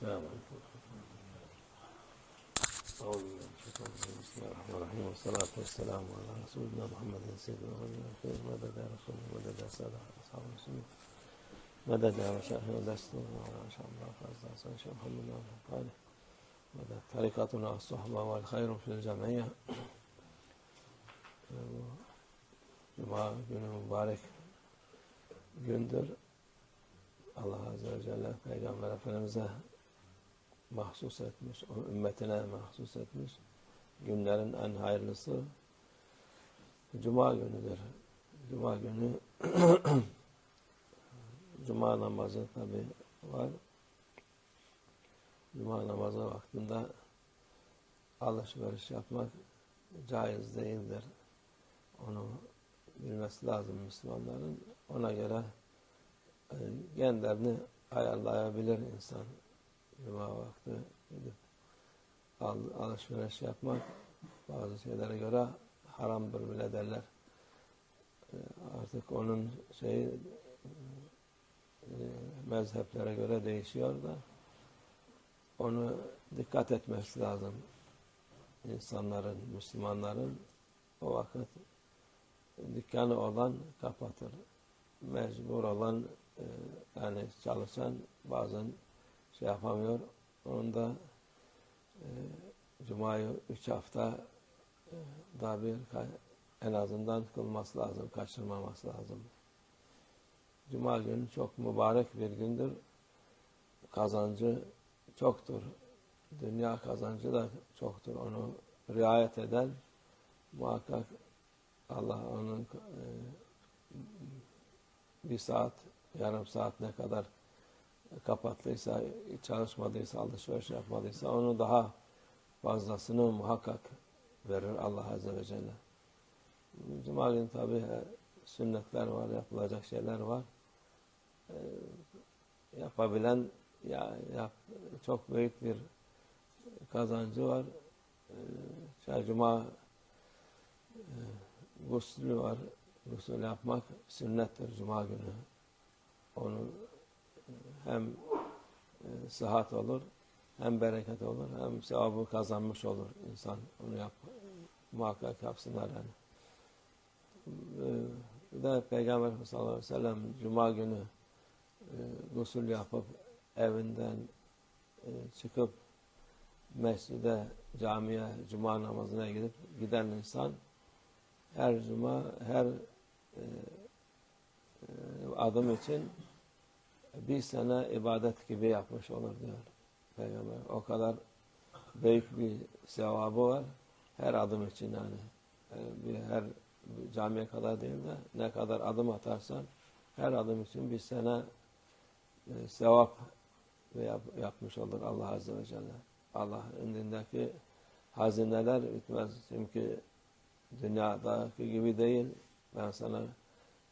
بسم الله الرحمن الرحيم. والصلاة والسلام على رسولنا محمد سيدنا الأولين والآخرين مدد يا رسول مدد يا سادة أصحاب المسلمين؟ مدد يا مشايخ ودستور إن شاء الله فاز حسن شيخ محمد بن صالح مدد طريقتنا الصحبة والخير في الجمعية. Cuma günü mübarek gündür. Allah Azze ve Celle Peygamber Efendimiz'e mahsus etmiş, o ümmetine mahsus etmiş. Günlerin en hayırlısı Cuma günüdür. Cuma günü Cuma namazı tabi var. Cuma namazı vaktinde alışveriş yapmak caiz değildir. Onu bilmesi lazım Müslümanların. Ona göre e, genlerini ayarlayabilir insan. Cuma vakti al, alışveriş yapmak bazı şeylere göre haramdır bile derler. E, artık onun şeyi e, mezheplere göre değişiyor da onu dikkat etmesi lazım. İnsanların, Müslümanların o vakit dükkanı olan kapatır. Mecbur olan e, yani çalışan bazen şey yapamıyor. Onun da e, Cuma'yı üç hafta e, daha bir en azından kılması lazım, kaçırmaması lazım. Cuma günü çok mübarek bir gündür. Kazancı çoktur. Dünya kazancı da çoktur. Onu riayet eden muhakkak Allah onun e, bir saat, yarım saat ne kadar kapattıysa, çalışmadıysa, alışveriş yapmadıysa onu daha fazlasını muhakkak verir Allah Azze ve Celle. Cuma günü tabi sünnetler var, yapılacak şeyler var. E, yapabilen ya, yap, çok büyük bir kazancı var. E, Cuma e, guslü var. Gusül yapmak sünnettir Cuma günü. Onu hem e, sıhhat olur, hem bereket olur, hem sevabı kazanmış olur insan. Onu yap, muhakkak yapsınlar yani. Bir de Peygamber sallallahu aleyhi ve sellem Cuma günü e, gusül yapıp evinden e, çıkıp mescide, camiye, cuma namazına gidip giden insan her cuma, her e, e, adım için bir sene ibadet gibi yapmış olur diyor Peygamber. O kadar büyük bir sevabı var. Her adım için yani. yani bir her camiye kadar değil de ne kadar adım atarsan her adım için bir sene e, sevap yap, yapmış olur Allah Azze ve Celle. Allah indindeki hazineler bitmez. Çünkü dünyadaki gibi değil. Ben sana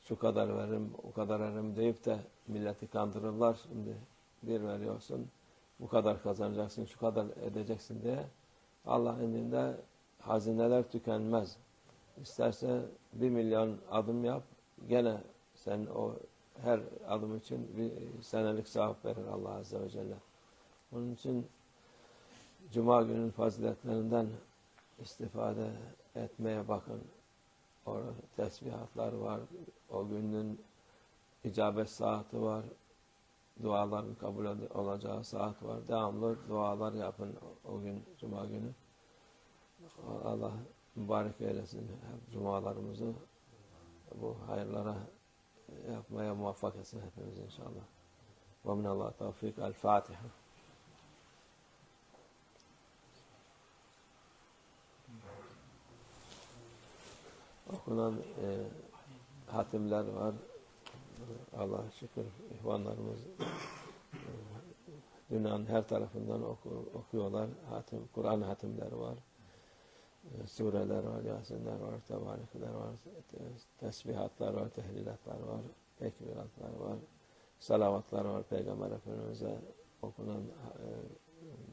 şu kadar veririm, o kadar veririm deyip de milleti kandırırlar. Şimdi bir veriyorsun, bu kadar kazanacaksın, şu kadar edeceksin diye. Allah indinde hazineler tükenmez. İsterse bir milyon adım yap, gene sen o her adım için bir senelik sevap verir Allah Azze ve Celle. Onun için Cuma günün faziletlerinden istifade etmeye bakın. Orada tesbihatlar var. O günün icabet saati var. Duaların kabul olacağı saat var. Devamlı dualar yapın o gün Cuma günü. Allah mübarek eylesin hep cumalarımızı bu hayırlara yapmaya muvaffak etsin hepimiz inşallah. Ve minallah tevfik. El Fatiha. okunan e, hatimler var. Allah şükür ihvanlarımız e, dünyanın her tarafından oku, okuyorlar. Hatim, Kur'an hatimleri var. E, sureler var, yasinler var, tebarikler var, tesbihatlar var, tehlilatlar var, tekbiratlar var, salavatlar var, Peygamber Efendimiz'e okunan e,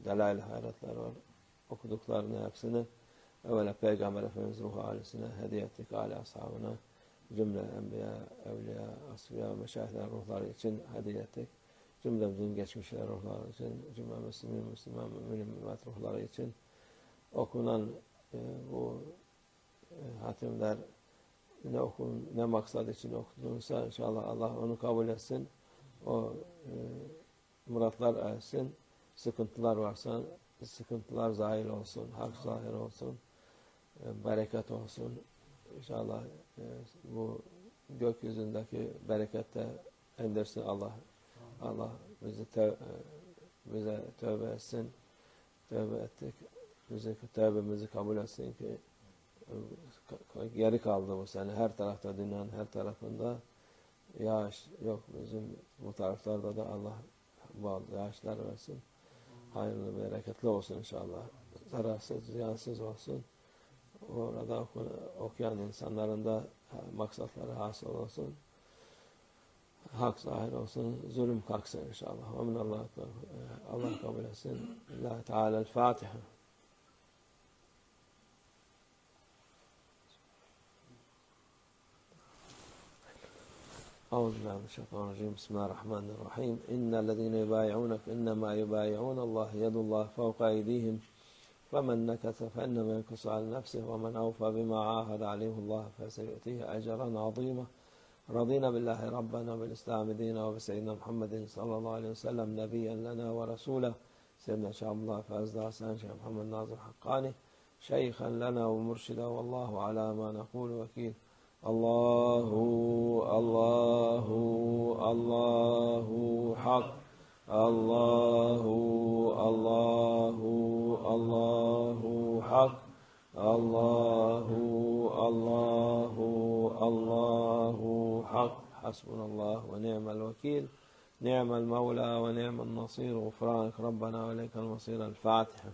delail hayratlar var. Okuduklarını hepsini evvela Peygamber Efendimiz ruhu ailesine hediye ettik, aile ashabına, cümle enbiya, evliya, asfiya ve meşayihler ruhları için hediye ettik. cümlemizin geçmişler ruhları için, cümle Müslümin, Müslüman, mümmet ruhları için okunan e, bu e, hatimler ne okun, ne maksat için okudunsa inşallah Allah onu kabul etsin. O e, muratlar ersin. Sıkıntılar varsa sıkıntılar zahir olsun, hak zahir olsun, e, bereket olsun. İnşallah e, bu gökyüzündeki berekette endersin Allah. Allah bizi tev bize tövbe etsin. Tövbe ettik. Bizi tövbemizi kabul etsin ki geri kaldı bu sene. Her tarafta dünyanın her tarafında yağış yok. Bizim bu taraflarda da Allah bol yağışlar versin. Hayırlı, bereketli olsun inşallah. Zararsız, ziyansız olsun. Orada okuyan insanların da maksatları hasıl olsun. Hak zahir olsun, zulüm kalksın inşallah. Amin Allah, Allah kabul etsin. Allah Teala el-Fatiha. أعوذ بالله من الشيطان الرجيم بسم الله الرحمن الرحيم إن الذين يبايعونك إنما يبايعون الله يد الله فوق أيديهم فمن نكث فإنما ينكث على نفسه ومن أوفى بما عاهد عليه الله فسيؤتيه أجرا عظيما. رضينا بالله ربنا وبالإسلام دينا وبسيدنا محمد صلى الله عليه وسلم نبيا لنا ورسولا. سيدنا شاء الله فأزدى حسان شيخ محمد ناظر حقاني. شيخا لنا ومرشدا والله على ما نقول وكيل. الله الله الله حق. الله الله الله حق الله الله الله حق حسبنا الله ونعم الوكيل نعم المولى ونعم النصير غفرانك ربنا وإليك المصير الفاتحة